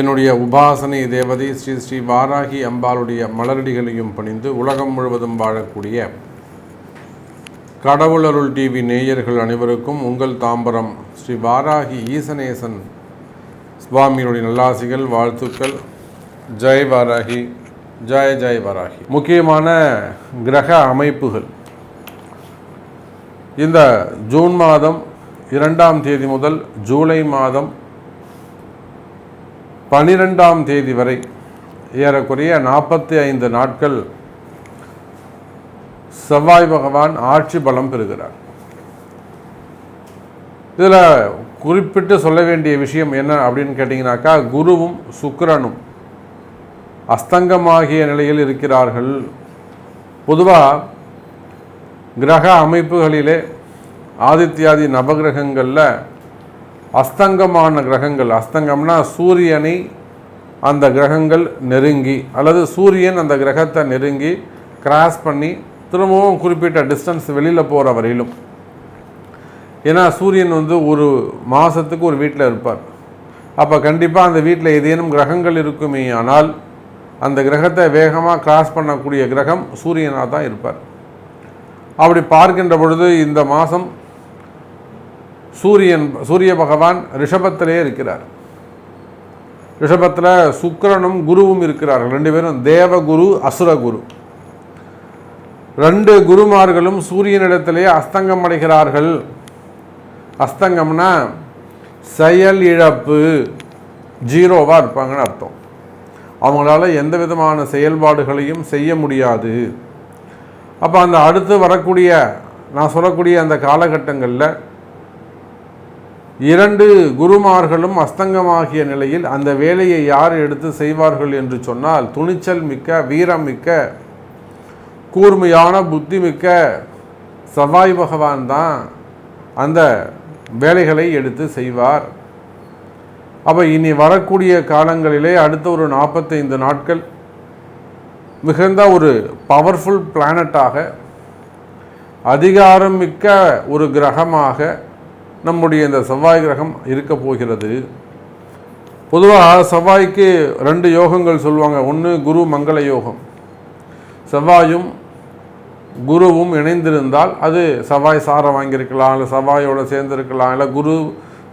என்னுடைய உபாசனை தேவதை ஸ்ரீ ஸ்ரீ வாராகி அம்பாளுடைய மலரடிகளையும் பணிந்து உலகம் முழுவதும் வாழக்கூடிய கடவுளருள் டிவி நேயர்கள் அனைவருக்கும் உங்கள் தாம்பரம் ஸ்ரீ வாராகி ஈசனேசன் சுவாமியினுடைய நல்லாசிகள் வாழ்த்துக்கள். ஜெய் வாராகி ஜெய ஜெய் வாராகி. முக்கியமான கிரக அமைப்புகள். இந்த ஜூன் மாதம் இரண்டாம் தேதி முதல் ஜூலை மாதம் பனிரெண்டாம் தேதி வரை ஏறக்குறைய நாற்பத்தி ஐந்து நாட்கள் செவ்வாய் பகவான் ஆட்சி பலம் பெறுகிறார். இதில் குறிப்பிட்டு சொல்ல வேண்டிய விஷயம் என்ன அப்படின்னு கேட்டிங்கனாக்கா குருவும் சுக்கரனும் அஸ்தங்கமாகிய நிலையில் இருக்கிறார்கள். பொதுவாக கிரக அமைப்புகளிலே ஆதித்யாதி நவகிரகங்களில் அஸ்தங்கமான கிரகங்கள். அஸ்தங்கம்னா சூரியனை அந்த கிரகங்கள் நெருங்கி அல்லது சூரியன் அந்த கிரகத்தை நெருங்கி கிராஸ் பண்ணி திரும்பவும் குறிப்பிட்ட டிஸ்டன்ஸ் வெளியில் போகிற வரையிலும். ஏன்னா சூரியன் வந்து ஒரு மாதத்துக்கு ஒரு வீட்டில் இருப்பார். அப்போ கண்டிப்பாக அந்த வீட்டில் ஏதேனும் கிரகங்கள் இருக்குமே ஆனால் அந்த கிரகத்தை வேகமாக கிராஸ் பண்ணக்கூடிய கிரகம் சூரியனாக தான் இருப்பார். அப்படி பார்க்கின்ற பொழுது இந்த மாதம் சூரியன் சூரிய பகவான் ரிஷபத்திலே இருக்கிறார். ரிஷபத்தில் சுக்கிரனும் குருவும் இருக்கிறார்கள். ரெண்டு பேரும் தேவகுரு அசுரகுரு. ரெண்டு குருமார்களும் சூரியனிடத்திலே அஸ்தங்கம் அடைகிறார்கள். அஸ்தங்கம்னா செயல் இழப்பு ஜீரோவாக இருப்பாங்கன்னு அர்த்தம். அவங்களால எந்த விதமான செயல்பாடுகளையும் செய்ய முடியாது. அப்போ அந்த அடுத்து வரக்கூடிய நான் சொல்லக்கூடிய அந்த காலகட்டங்களில் இரண்டு குருமார்களும் அஸ்தங்கமாகிய நிலையில் அந்த வேலையை யார் எடுத்து செய்வார்கள் என்று சொன்னால் துணிச்சல் மிக்க வீரம் மிக்க கூர்மையான புத்தி மிக்க செவ்வாய் பகவான் தான் அந்த வேலைகளை எடுத்து செய்வார். அப்போ இனி வரக்கூடிய காலங்களிலே அடுத்த ஒரு நாற்பத்தைந்து நாட்கள் மிகுந்த ஒரு பவர்ஃபுல் பிளானட்டாக அதிகாரம் மிக்க ஒரு கிரகமாக நம்முடைய இந்த செவ்வாய் கிரகம் இருக்க போகிறது. பொதுவாக செவ்வாய்க்கு ரெண்டு யோகங்கள் சொல்லுவாங்க. ஒன்று குரு மங்கள யோகம். செவ்வாயும் குருவும் இணைந்திருந்தால் அது செவ்வாய் சாரம் வாங்கியிருக்கலாம் இல்லை செவ்வாயோடு சேர்ந்திருக்கலாம் இல்லை குரு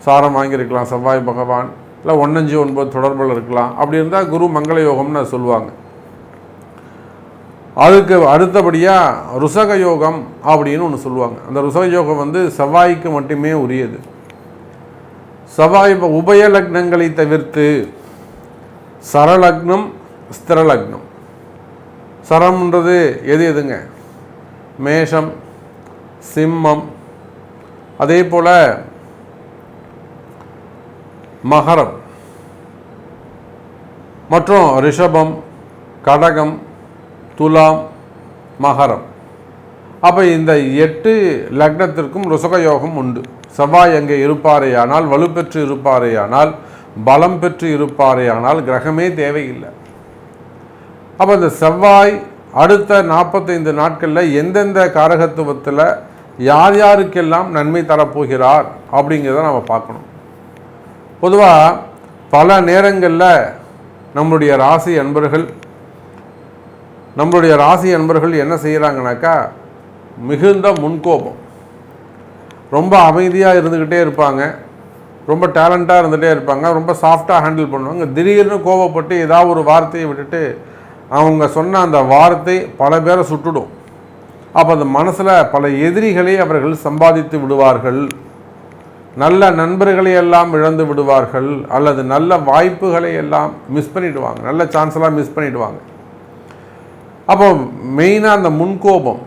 சாரம் வாங்கியிருக்கலாம் செவ்வாய் பகவான் இல்லை ஒன்னஞ்சு ஒன்பது தொடர்பில் இருக்கலாம். அப்படி இருந்தால் குரு மங்கள யோகம்னு சொல்லுவாங்க. அதுக்கு அடுத்தபடியாக ருசக யோகம் அப்படின்னு ஒன்று சொல்லுவாங்க. அந்த ருசக யோகம் வந்து செவ்வாய்க்கு மட்டுமே உரியது. செவ்வாய் இப்போ உபய லக்னங்களை தவிர்த்து சரலக்னம் ஸ்திரலக்னம். சரம்ன்றது எது எதுங்க? மேஷம் சிம்மம் அதே போல் மகரம். மற்றும் ரிஷபம் கடகம் துலாம் மகரம். அப்போ இந்த எட்டு லக்னத்திற்கும் ருசக யோகம் உண்டு. செவ்வாய் அங்கே இருப்பாரேயானால் வலுப்பெற்று இருப்பாரேயானால் பலம் பெற்று இருப்பாரேயானால் கிரகமே தேவையில்லை. அப்போ இந்த செவ்வாய் அடுத்த நாற்பத்தைந்து நாட்களில் எந்தெந்த காரகத்துவத்தில் யார் யாருக்கெல்லாம் நன்மை தரப்போகிறார் அப்படிங்கிறத நம்ம பார்க்கணும். பொதுவாக பல நேரங்களில் நம்முடைய ராசி அன்பர்கள் நம்மளுடைய ராசி அன்பர்கள் என்ன செய்கிறாங்கனாக்கா மிகுந்த முன்கோபம். ரொம்ப அமைதியாக இருந்துக்கிட்டே இருப்பாங்க. ரொம்ப டேலண்ட்டாக இருந்துகிட்டே இருப்பாங்க. ரொம்ப சாஃப்டாக ஹேண்டில் பண்ணுவாங்க. திடீர்னு கோபப்பட்டு ஏதாவது ஒரு வார்த்தையை விட்டுட்டு அவங்க சொன்ன அந்த வார்த்தை பல பேரை சுட்டுடும். அப்போ அந்த மனசில் பல எதிரிகளை அவர்கள் சம்பாதித்து விடுவார்கள். நல்ல நண்பர்களை எல்லாம் இழந்து விடுவார்கள். அல்லது நல்ல வாய்ப்புகளை எல்லாம் மிஸ் பண்ணிவிடுவாங்க நல்ல சான்ஸ்லாம் மிஸ் பண்ணிவிடுவாங்க அப்போ மெயினாக அந்த முன்கோபம்.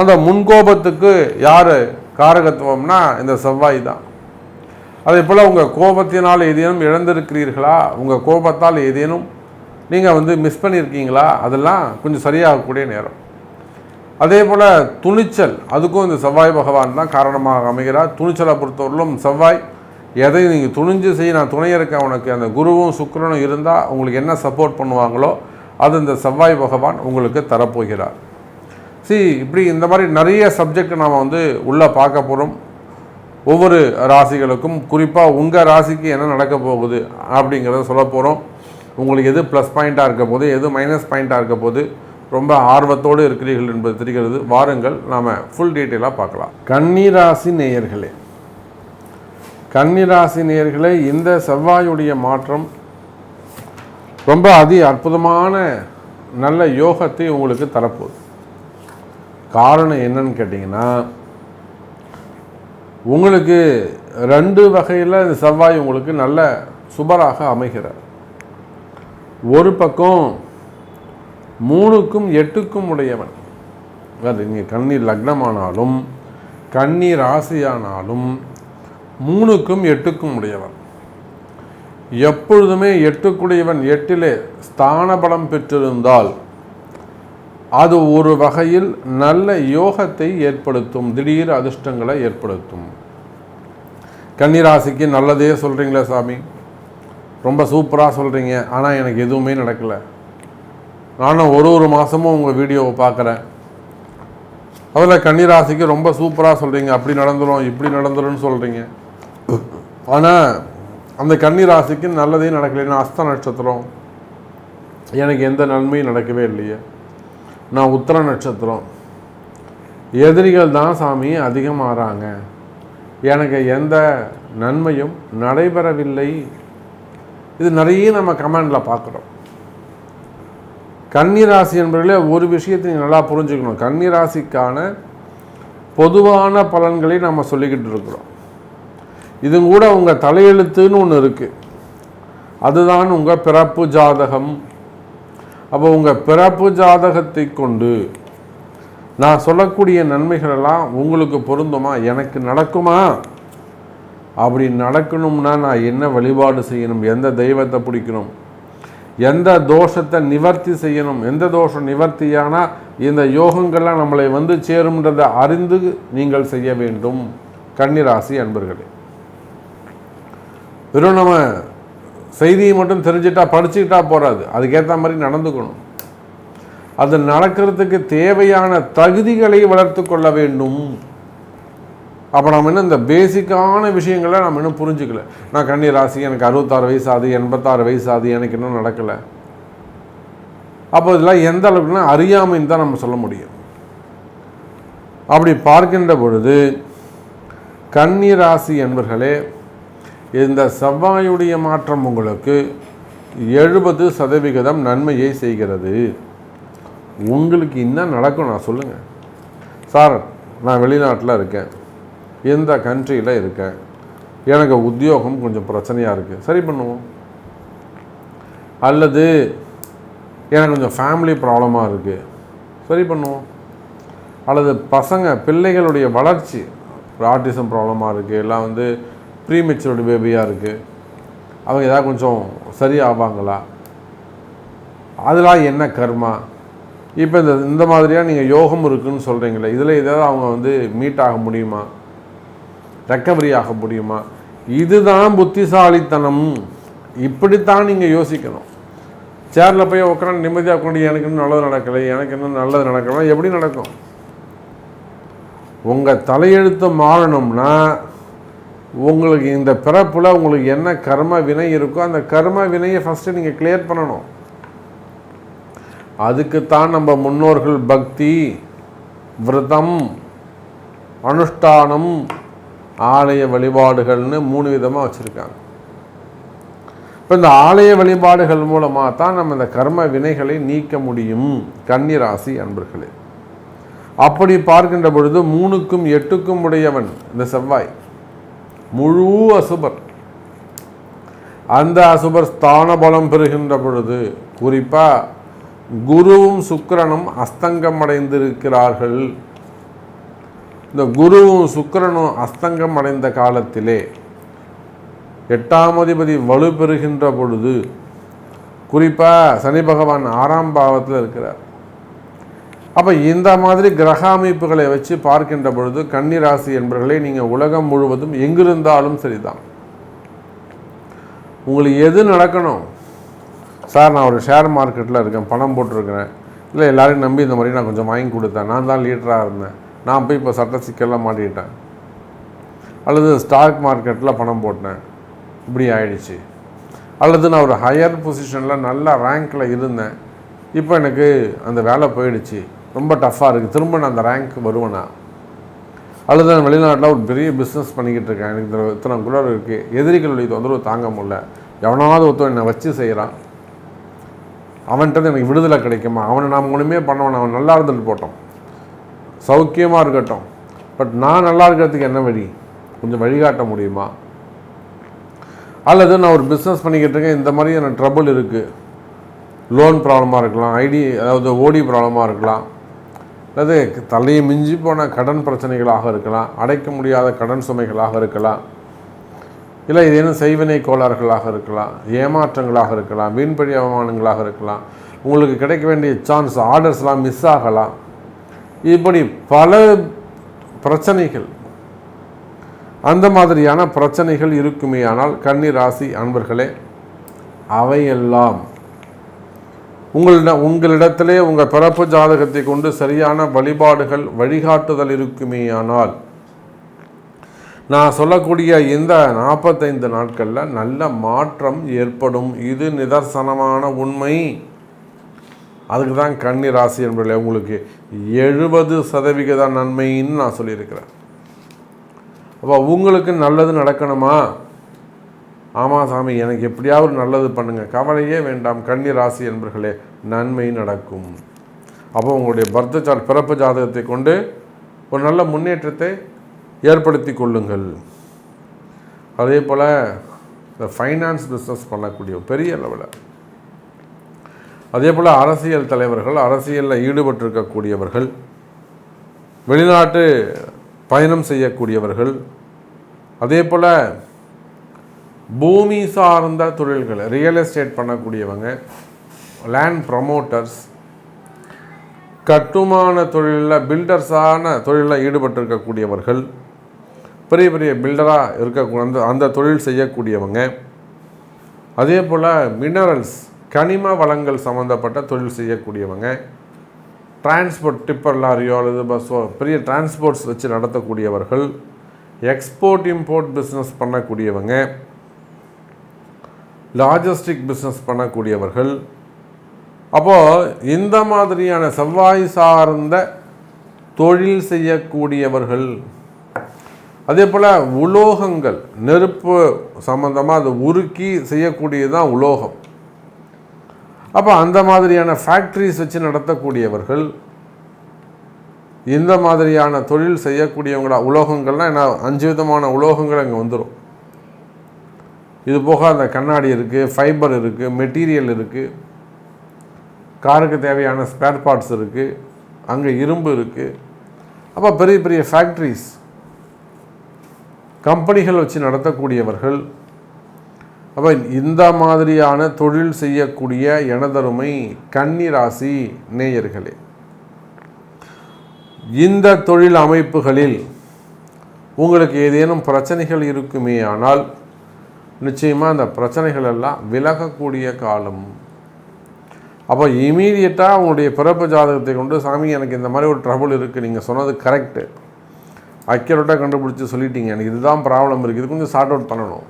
அந்த முன்கோபத்துக்கு யார் காரகத்துவம்னா இந்த செவ்வாய் தான். அதே போல் உங்கள் கோபத்தினால் ஏதேனும் இழந்திருக்கிறீர்களா? உங்கள் கோபத்தால் ஏதேனும் நீங்கள் வந்து மிஸ் பண்ணியிருக்கீங்களா? அதெல்லாம் கொஞ்சம் சரியாகக்கூடிய நேரம். அதே போல் துணிச்சல் அதுக்கும் இந்த செவ்வாய் பகவான் தான் காரணமாக அமைகிறார். துணிச்சலை பொறுத்தவரையிலும் செவ்வாய் எதை நீங்கள் துணிஞ்சு செய்ய நான் துணை இருக்கேன் உனக்கு அந்த குருவும் சுக்கரனும் இருந்தால் உங்களுக்கு என்ன சப்போர்ட் பண்ணுவாங்களோ அது இந்த செவ்வாய் பகவான் உங்களுக்கு தரப்போகிறார். சி இப்படி இந்த மாதிரி நிறைய சப்ஜெக்ட் நாம் வந்து உள்ளே பார்க்க போகிறோம் ஒவ்வொரு ராசிகளுக்கும் குறிப்பாக உங்கள் ராசிக்கு என்ன நடக்க போகுது அப்படிங்கிறத சொல்ல போகிறோம் உங்களுக்கு எது ப்ளஸ் பாயிண்ட்டாக இருக்க போது எது மைனஸ் பாயிண்ட்டாக இருக்க போது ரொம்ப ஆர்வத்தோடு இருக்கிறீர்கள் என்பது தெரிகிறது. வாருங்கள் நாம் ஃபுல் டீட்டெயிலாக பார்க்கலாம். கன்னிராசி நேயர்களே கன்னிராசி நேயர்களே இந்த செவ்வாயுடைய மாற்றம் ரொம்ப அதி அற்புதமான நல்ல யோகத்தை உங்களுக்கு தரப்போகுது. காரணம் என்னன்னு கேட்டிங்கன்னா உங்களுக்கு ரெண்டு வகையில் இந்த செவ்வாய் உங்களுக்கு நல்ல சுபராக அமைகிறார். ஒரு பக்கம் மூணுக்கும் எட்டுக்கும் உடையவன். அது நீங்கள் கண்ணீர் லக்னமானாலும் கண்ணீர் ராசியானாலும் மூணுக்கும் எட்டுக்கும் உடையவன். எப்பொழுதுமே எட்டுக்குடையவன் எட்டிலே ஸ்தான பலம் பெற்றிருந்தால் அது ஒரு வகையில் நல்ல யோகத்தை ஏற்படுத்தும் திடீர் அதிர்ஷ்டங்களை ஏற்படுத்தும். கன்னிராசிக்கு நல்லதே சொல்கிறீங்களே சாமி. ரொம்ப சூப்பராக சொல்கிறீங்க ஆனால் எனக்கு எதுவுமே நடக்கலை. நானும் ஒரு ஒரு மாதமும் உங்கள் வீடியோவை பார்க்குறேன். அதில் கன்னிராசிக்கு ரொம்ப சூப்பராக சொல்கிறீங்க அப்படி நடந்துடும் இப்படி நடந்துரும்னு சொல்கிறீங்க ஆனால் அந்த கன்னிராசிக்கு நல்லதே நடக்கலைன்னா அஸ்த நட்சத்திரம்? எனக்கு எந்த நன்மையும் நடக்கவே இல்லையே. நான் உத்தர நட்சத்திரம். எதிரிகள் தான் சாமி அதிகமாகறாங்க எனக்கு எந்த நன்மையும் நடைபெறவில்லை. இது நிறைய நம்ம கமெண்டில் பார்க்குறோம். கன்னிராசி என்பதிலே ஒரு விஷயத்தை நீங்கள் நல்லா புரிஞ்சுக்கணும். கன்னிராசிக்கான பொதுவான பலன்களை நம்ம சொல்லிக்கிட்டு இருக்கிறோம். இது கூட உங்கள் தலையெழுத்துன்னு ஒன்று இருக்குது அதுதான் உங்கள் பிறப்பு ஜாதகம். அப்போ உங்கள் பிறப்பு ஜாதகத்தை கொண்டு நான் சொல்லக்கூடிய நன்மைகளெல்லாம் உங்களுக்கு பொருந்துமா? எனக்கு நடக்குமா? அப்படி நடக்கணும்னா நான் என்ன வழிபாடு செய்யணும்? எந்த தெய்வத்தை பிடிக்கணும்? எந்த தோஷத்தை நிவர்த்தி செய்யணும்? எந்த தோஷம் நிவர்த்தியானால் இந்த யோகங்கள்லாம் நம்மளை வந்து சேரும்ன்றதை அறிந்து நீங்கள் செய்ய வேண்டும். கன்னிராசி அன்பர்களே. வெறும் நம்ம செய்தியை மட்டும் தெரிஞ்சுட்டா படிச்சுக்கிட்டா போகாது அதுக்கேற்ற மாதிரி நடந்துக்கணும். அது நடக்கிறதுக்கு தேவையான தகுதிகளை வளர்த்து கொள்ள வேண்டும். அப்போ நம்ம இன்னும் இந்த பேசிக்கான விஷயங்களை நம்ம இன்னும் புரிஞ்சுக்கல. நான் கன்னி ராசி எனக்கு அறுபத்தாறு வயசு ஆகுது எண்பத்தாறு வயசு ஆகுது எனக்கு இன்னும் நடக்கலை. அப்போ இதெல்லாம் எந்த அளவுக்குன்னா அறியாமைன்னு தான் நம்ம சொல்ல முடியும். அப்படி பார்க்கின்ற பொழுது கன்னி ராசி என்பர்களே இந்த செவ்வாயுடைய மாற்றம் உங்களுக்கு எழுபது சதவிகிதம் நன்மையை செய்கிறது. உங்களுக்கு என்ன நடக்கும் நான் சொல்லுங்கள் சார் நான் வெளிநாட்டில் இருக்கேன். எந்த கண்ட்ரியில் இருக்கேன். எனக்கு உத்தியோகம் கொஞ்சம் பிரச்சனையாக இருக்குது சரி பண்ணுவோம். அல்லது எனக்கு கொஞ்சம் ஃபேமிலி ப்ராப்ளமாக இருக்குது சரி பண்ணுவோம். அல்லது பசங்க பிள்ளைகளுடைய வளர்ச்சி ஆட்டிசம் ப்ராப்ளமாக இருக்குது எல்லாம் வந்து ப்ரீ மெச்சூர்டு பேபியாக இருக்குது அவங்க ஏதாவது கொஞ்சம் சரியாவாங்களா? அதெல்லாம் என்ன கர்மா? இப்போ இந்த இந்த மாதிரியாக நீங்கள் யோகம் இருக்குன்னு சொல்கிறீங்களே இதில் ஏதாவது அவங்க வந்து மீட் ஆக முடியுமா? ரெக்கவரி ஆக முடியுமா? இதுதான் புத்திசாலித்தனம். இப்படித்தான் நீங்கள் யோசிக்கணும். சேரில் போய் உட்காந்து நிம்மதியாக கொண்டு எனக்கு இன்னும் நல்லது நடக்கலை எனக்கு இன்னும் நல்லது நடக்கலை எப்படி நடக்கும்? உங்கள் தலையெழுத்து மாறணும்னா உங்களுக்கு இந்த பிறப்பில் உங்களுக்கு என்ன கர்ம வினை இருக்கோ அந்த கர்ம வினையை ஃபஸ்ட்டு நீங்கள் கிளியர் பண்ணணும். அதுக்குத்தான் நம்ம முன்னோர்கள் பக்தி விரதம் அனுஷ்டானம் ஆலய வழிபாடுகள்னு மூணு விதமாக வச்சுருக்காங்க. இப்போ இந்த ஆலய வழிபாடுகள் மூலமாக தான் நம்ம இந்த கர்ம வினைகளை நீக்க முடியும் கன்னிராசி அன்பர்களே. அப்படி பார்க்கின்ற பொழுது மூணுக்கும் எட்டுக்கும் உடையவன் இந்த செவ்வாய். முழு அசுபர். அந்த அசுபர் ஸ்தான பலம் பெறுகின்ற பொழுது குறிப்பாக குருவும் சுக்கரனும் அஸ்தங்கம் அடைந்திருக்கிறார்கள் இந்த குருவும் சுக்கரனும் அஸ்தங்கம் அடைந்த காலத்திலே எட்டாம் அதிபதி வலுப்பெறுகின்ற பொழுது குறிப்பாக சனி பகவான் ஆறாம் பாவத்தில் இருக்கிறார். அப்போ இந்த மாதிரி கிரக அமைப்புகளை வச்சு பார்க்கின்ற பொழுது கன்னிராசி என்பவர்களை நீங்கள் உலகம் முழுவதும் எங்கிருந்தாலும் சரிதான். உங்களுக்கு எது நடக்கணும்? சார் நான் ஒரு ஷேர் மார்க்கெட்டில் இருக்கேன் பணம் போட்டிருக்கிறேன். இல்லை எல்லாரையும் நம்பி இந்த மாதிரி நான் கொஞ்சம் வாங்கி கொடுத்தேன். நான் தான் லீடராக இருந்தேன். நான் போய் இப்போ சட்ட சிக்கல்லாம் மாட்டிக்கிட்டேன். அல்லது ஸ்டாக் மார்க்கெட்டில் பணம் போட்டேன். இப்படி ஆயிடுச்சு. அல்லது நான் ஒரு ஹையர் பொசிஷனில் நல்ல ரேங்க்கில் இருந்தேன். இப்போ எனக்கு அந்த வேலை போயிடுச்சு. ரொம்ப டஃப்பாக இருக்குது திரும்ப நான் அந்த ரேங்க் வருவேனா? அல்லது நான் வெளிநாட்டில் ஒரு பெரிய பிஸ்னஸ் பண்ணிக்கிட்டு இருக்கேன். எனக்கு இந்த இத்தனை குளர் இருக்குது எதிரிகளுடைய தொந்தரவு தாங்க முடியல. எவனாவது ஒருத்தன் என்னை வச்சு செய்கிறான் அவன்கிட்ட எனக்கு விடுதலை கிடைக்குமா? அவனை நாம் ஒன்றுமே பண்ணவன் அவன் நல்லா இருந்துட்டு போட்டோம். சௌக்கியமாக இருக்கட்டும். பட் நான் நல்லா இருக்கிறதுக்கு என்ன வழி? கொஞ்சம் வழிகாட்ட முடியுமா? அல்லது நான் ஒரு பிஸ்னஸ் பண்ணிக்கிட்டு இருக்கேன். இந்த மாதிரி எனக்கு ட்ரபுள் இருக்குது லோன் ப்ராப்ளமாக இருக்கலாம். ஐடி அதாவது ஓடி ப்ராப்ளமாக இருக்கலாம். அல்லது தலையை மிஞ்சி போன கடன் பிரச்சனைகளாக இருக்கலாம் அடைக்க முடியாத கடன் சுமைகளாக இருக்கலாம் இல்லை ஏதேனும் செய்வினை கோளாறுகளாக இருக்கலாம் ஏமாற்றங்களாக இருக்கலாம் வீண்பழி அவமானங்களாக இருக்கலாம் உங்களுக்கு கிடைக்க வேண்டிய சான்ஸ் ஆர்டர்ஸ்லாம் மிஸ் ஆகலாம். இப்படி பல பிரச்சனைகள் அந்த மாதிரியான பிரச்சனைகள் இருக்குமே ஆனால் கன்னி ராசி அன்பர்களே அவையெல்லாம் உங்களிட உங்களிடத்திலே உங்கள் பிறப்பு ஜாதகத்தை கொண்டு சரியான வழிபாடுகள் வழிகாட்டுதல் இருக்குமேயானால் நான் சொல்லக்கூடிய இந்த நாற்பத்தைந்து நாட்களில் நல்ல மாற்றம் ஏற்படும். இது நிதர்சனமான உண்மை. அதுக்கு தான் கன்னி ராசி என்பதில் உங்களுக்கு எழுபது சதவிகித நன்மைன்னு நான் சொல்லியிருக்கிறேன். அப்போ உங்களுக்கு நல்லது நடக்கணுமா? ஆமாம் சாமி எனக்கு எப்படியாவது நல்லது பண்ணுங்கள் கவலையே வேண்டாம். கன்னி ராசி என்பர்களே நன்மை நடக்கும். அப்போ உங்களுடைய பர்த்த சார் பிறப்பு ஜாதகத்தை கொண்டு ஒரு நல்ல முன்னேற்றத்தை ஏற்படுத்தி கொள்ளுங்கள். அதே போல் இந்த ஃபைனான்ஸ் பிஸ்னஸ் பண்ணக்கூடிய பெரிய அளவில். அதே போல் அரசியல் தலைவர்கள் அரசியலில் ஈடுபட்டிருக்கக்கூடியவர்கள் வெளிநாட்டு பயணம் செய்யக்கூடியவர்கள் அதே போல் பூமி சார்ந்த தொழில்கள் ரியல் எஸ்டேட் பண்ணக்கூடியவங்க லேண்ட் ப்ரமோட்டர்ஸ் கட்டுமான தொழிலில் பில்டர்ஸான தொழிலில் ஈடுபட்டிருக்கக்கூடியவர்கள் பெரிய பெரிய பில்டராக இருக்க அந்த அந்த தொழில் செய்யக்கூடியவங்க. அதே போல் மினரல்ஸ் கனிம வளங்கள் சம்மந்தப்பட்ட தொழில் செய்யக்கூடியவங்க. டிரான்ஸ்போர்ட் டிப்பர் லாரியோ அல்லது பஸ்ஸோ பெரிய டிரான்ஸ்போர்ட்ஸ் வச்சு நடத்தக்கூடியவர்கள். எக்ஸ்போர்ட் இம்போர்ட் பிஸ்னஸ் பண்ணக்கூடியவங்க. லாஜிஸ்டிக் பிஸ்னஸ் பண்ணக்கூடியவர்கள். அப்போது இந்த மாதிரியான செவ்வாய் சார்ந்த தொழில் செய்யக்கூடியவர்கள் அதே போல் உலோகங்கள் நெருப்பு சம்மந்தமாக அதை உருக்கி செய்யக்கூடியது தான் உலோகம். அப்போ அந்த மாதிரியான ஃபேக்ட்ரிஸ் வச்சு நடத்தக்கூடியவர்கள் இந்த மாதிரியான தொழில் செய்யக்கூடியவங்களா உலோகங்கள்லாம் என்ன அஞ்சு விதமான உலோகங்கள் அங்கே வந்துடும் இது போக அந்த கண்ணாடி இருக்குது ஃபைபர் இருக்குது மெட்டீரியல் இருக்குது காருக்கு தேவையான ஸ்பேர் பார்ட்ஸ் இருக்குது அங்கே இரும்பு இருக்குது அப்போ பெரிய பெரிய ஃபேக்ட்ரிஸ் கம்பெனிகள் வச்சு நடத்தக்கூடியவர்கள். அப்போ இந்த மாதிரியான தொழில் செய்யக்கூடிய எனதருமை கன்னிராசி நேயர்களே. இந்த தொழில் அமைப்புகளில் உங்களுக்கு ஏதேனும் பிரச்சனைகள் இருக்குமே ஆனால் நிச்சயமாக அந்த பிரச்சனைகள் எல்லாம் விலகக்கூடிய காலம். அப்போ இமீடியட்டாக உங்களுடைய பிறப்பு ஜாதகத்தை கொண்டு சாமி எனக்கு இந்த மாதிரி ஒரு ட்ரபுள் இருக்குது நீங்கள் சொன்னது கரெக்டு அக்யூரேட்டாக கண்டுபிடிச்சி சொல்லிட்டீங்க. எனக்கு இதுதான் ப்ராப்ளம் இருக்குது இது கொஞ்சம் சார்ட் அவுட் பண்ணணும்.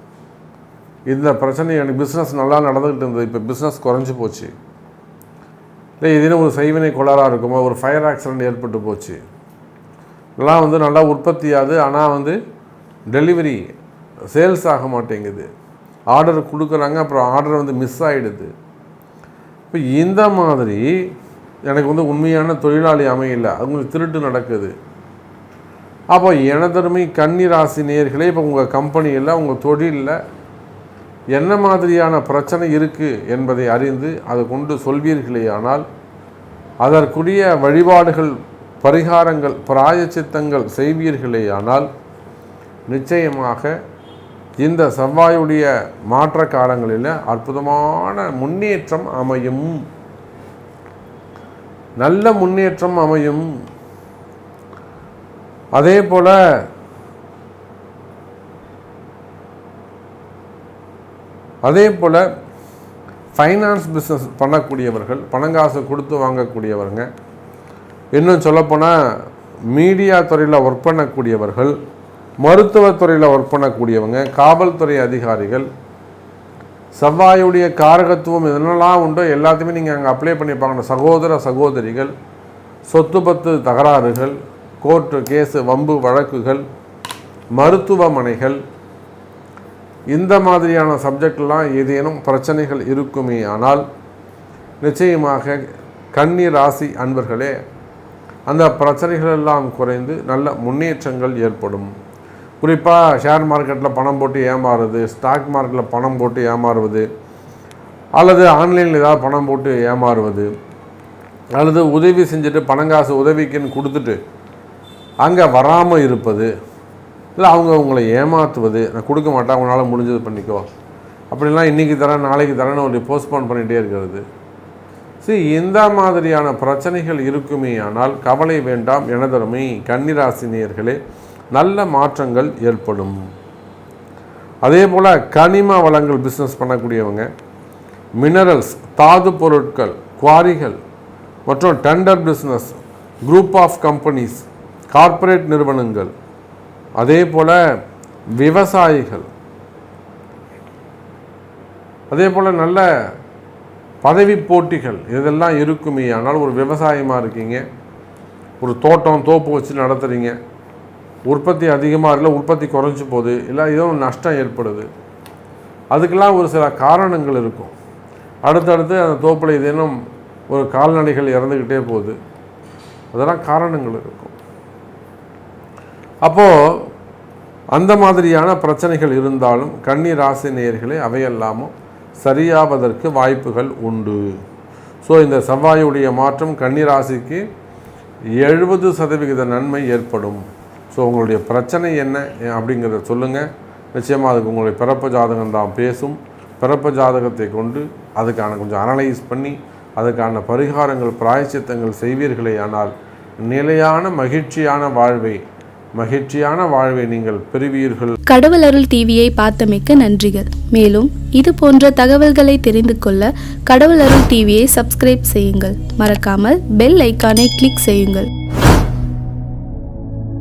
இந்த பிரச்சனை எனக்கு பிஸ்னஸ் நல்லா நடந்துக்கிட்டு இருந்தது. இப்போ பிஸ்னஸ் குறைஞ்சி போச்சு. இல்லை ஏதேனும் ஒரு செய்வினை கொளாராக இருக்குமோ ஒரு ஃபயர் ஆக்சிடெண்ட் ஏற்பட்டு போச்சு. இதெல்லாம் வந்து நல்லா உற்பத்தியாது. ஆனால் வந்து டெலிவரி சேல்ஸ் ஆக மாட்டேங்குது. ஆர்டர் கொடுக்குறாங்க அப்புறம் ஆர்டர் வந்து மிஸ் ஆகிடுது இப்போ இந்த மாதிரி எனக்கு வந்து உண்மையான தொழிலாளி அமையல அவங்களுக்கு திருட்டு நடக்குது. அப்போ எனதருமை கன்னி ராசி நேர்களே இப்போ உங்கள் கம்பெனியில் உங்கள் தொழிலில் என்ன மாதிரியான பிரச்சனை இருக்குது என்பதை அறிந்து அதை கொண்டு சொல்வீர்களே ஆனால் அதற்குரிய வழிபாடுகள் பரிகாரங்கள் பிராயச்சித்தங்கள் செய்வீர்களே ஆனால் நிச்சயமாக இந்த செவ்வாயுடைய மாற்ற காலங்களில் அற்புதமான முன்னேற்றம் அமையும். நல்ல முன்னேற்றம் அமையும். அதே போல் அதே போல் ஃபைனான்ஸ் பிஸ்னஸ் பண்ணக்கூடியவர்கள் பணங்காசு கொடுத்து வாங்கக்கூடியவருங்க. இன்னும் சொல்லப்போனால் மீடியா துறையில் ஒர்க் பண்ணக்கூடியவர்கள் மருத்துவத்துறையில் ஒர்க் பண்ணக்கூடியவங்க காவல்துறை அதிகாரிகள் செவ்வாயுடைய காரகத்துவம் என்னெல்லாம் உண்டோ எல்லாத்தையுமே நீங்கள் அங்கே அப்ளை பண்ணி பார்க்கணும் சகோதர சகோதரிகள் சொத்து பத்து தகராறுகள் கோர்ட்டு கேஸு வம்பு வழக்குகள் மருத்துவமனைகள் இந்த மாதிரியான சப்ஜெக்ட்லாம் ஏதேனும் பிரச்சனைகள் இருக்குமே ஆனால் நிச்சயமாக கன்னி ராசி அன்பர்களே அந்த பிரச்சனைகள் எல்லாம் குறைந்து நல்ல முன்னேற்றங்கள் ஏற்படும். குறிப்பாக ஷேர் மார்க்கெட்டில் பணம் போட்டு ஏமாறுறது ஸ்டாக் மார்க்கெட்டில் பணம் போட்டு ஏமாறுவது அல்லது ஆன்லைனில் ஏதாவது பணம் போட்டு ஏமாறுவது அல்லது உதவி செஞ்சுட்டு பணங்காசு உதவிக்குன்னு கொடுத்துட்டு அங்கே வராமல் இருப்பது இல்லை அவங்க உங்களை ஏமாற்றுவது நான் கொடுக்க மாட்டேன் அவங்களால முடிஞ்சது பண்ணிக்கோ. அப்படிலாம் இன்றைக்கி தரேன் நாளைக்கு தரேன்னு ஒரு போஸ்ட்போன் பண்ணிகிட்டே இருக்கிறது. சரி இந்த மாதிரியான பிரச்சனைகள் இருக்குமே ஆனால் கவலை வேண்டாம் எனதருமை கன்னிராசினியர்களே நல்ல மாற்றங்கள் ஏற்படும். அதே போல் கனிம வளங்கள் பிஸ்னஸ் பண்ணக்கூடியவங்க மினரல்ஸ் தாது பொருட்கள் குவாரிகள் மற்றும் tender business group of companies corporate நிறுவனங்கள் அதே போல் விவசாயிகள் அதே போல் நல்ல பதவி போட்டிகள் இதெல்லாம் இருக்குமே. ஆனால் ஒரு விவசாயமாக இருக்கீங்க ஒரு தோட்டம் தோப்பு வச்சு நடத்துகிறீங்க உற்பத்தி அதிகமாக இல்லை உற்பத்தி குறைஞ்சி போகுது இல்லை ஏதோ நஷ்டம் ஏற்படுது. அதுக்கெல்லாம் ஒரு சில காரணங்கள் இருக்கும். அடுத்தடுத்து அந்த தோப்பில் ஏதேனும் ஒரு கால்நடைகள் இறந்துக்கிட்டே போகுது. அதெல்லாம் காரணங்கள் இருக்கும். அப்போது அந்த மாதிரியான பிரச்சனைகள் இருந்தாலும் கன்னி ராசி நேயர்களை அவையெல்லாமும் சரியாவதற்கு வாய்ப்புகள் உண்டு. ஸோ இந்த செவ்வாயுடைய மாற்றம் கன்னி ராசிக்கு எழுபது சதவிகித நன்மை ஏற்படும். ஸோ உங்களுடைய பிரச்சனை என்ன? அப்படிங்கிறத சொல்லுங்கள் நிச்சயமாக அதுக்கு உங்களுடைய பிறப்பு ஜாதகம் தான் பேசும். பிறப்பு ஜாதகத்தை கொண்டு அதுக்கான கொஞ்சம் அனலைஸ் பண்ணி அதுக்கான பரிகாரங்கள் பிராயச்சித்தங்கள் செய்வீர்களே ஆனால் நிலையான மகிழ்ச்சியான வாழ்வை மகிழ்ச்சியான வாழ்வை நீங்கள் பெறுவீர்கள். கடவுள் அருள் டிவியை பார்த்தமைக்க நன்றிகள். மேலும் இது போன்ற தகவல்களை தெரிந்து கொள்ள கடவுள் அருள் டிவியை சப்ஸ்கிரைப் செய்யுங்கள். மறக்காமல் பெல் ஐக்கானை கிளிக் செய்யுங்கள்.